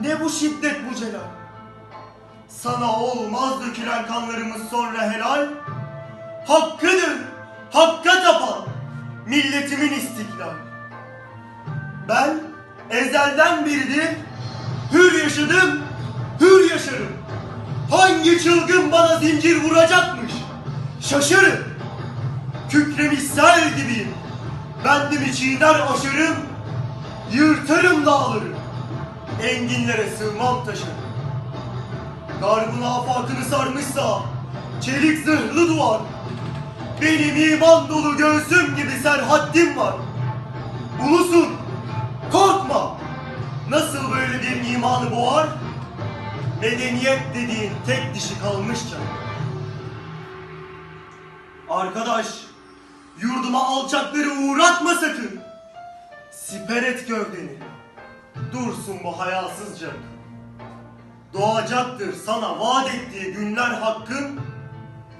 Ne bu şiddet bu celal. Sana olmaz dökülen kanlarımız sonra helal. Hakkıdır, hakka tapan milletimin istiklal. Ben ezelden beridir hür yaşadım, hür yaşarım. Hangi çılgın bana zincir vuracakmış? Şaşırın. Kükremiş sel gibiyim. Bendimi çiğner aşırım, yırtarım dağları. Enginlere sığmam taşırım. Garbın afakını sarmışsa çelik zırhlı duvar. Benim iman dolu göğsüm gibi serhaddim var. Ulusun, korkma. Nasıl böyle bir imanı boğar? Medeniyet dediğin tek dişi kalmışça. Arkadaş, yurduma alçakları uğratma sakın. Siper et gövdeni. Dursun bu hayasızca. Doğacaktır sana vaat ettiği günler hakkın.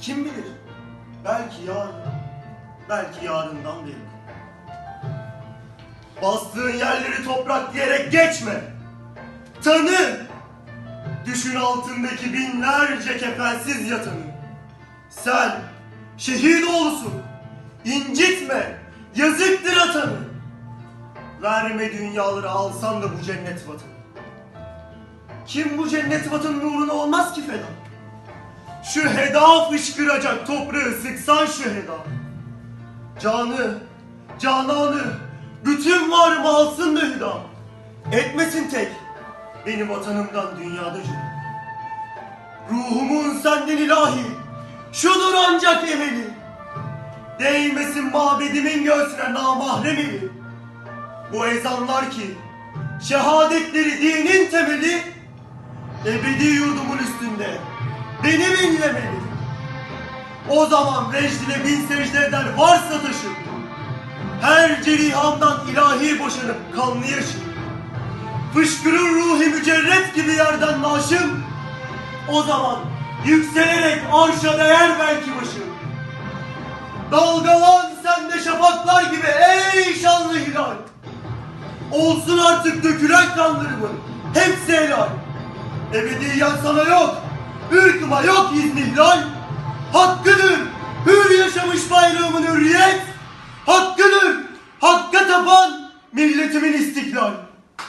Kim bilir? Belki yarın, belki yarından beri. Bastığın yerleri toprak diyerek geçme. Tanı. Düşün altındaki binlerce kefensiz yatanı. Sen şehit oğlusun. İncitme. Yazıktır atanı. Verme dünyaları alsan da bu cennet vatanı. Kim bu cennet vatanın uğruna olmaz ki feda? Şu heda fışkıracak toprağı sıksan şu heda. Canı, cananı, bütün varımı alsın da hüda. Etmesin tek, benim vatanımdan dünyada cüda. Ruhumun senden ilahi, şudur ancak emeli. Değmesin mabedimin göğsüne namahrem eli. Bu ezanlar ki, şehadetleri dinin temeli, ebedi yurdumun üstünde benim inlemeli. O zaman vecdine bin secde eder varsa taşım. Her cerihamdan ilahi boşanıp kanlı yaşım. Fışkırır ruhi mücerret gibi yerden naşım. O zaman yükselerek arşa değer belki başım. Dalgalan sende şafaklar gibi ey artık dökülen kanlarımın hepsi helal. Ebediyen sana yok, ırkıma yok iznihlal. Hakkıdır hür yaşamış hürriyet.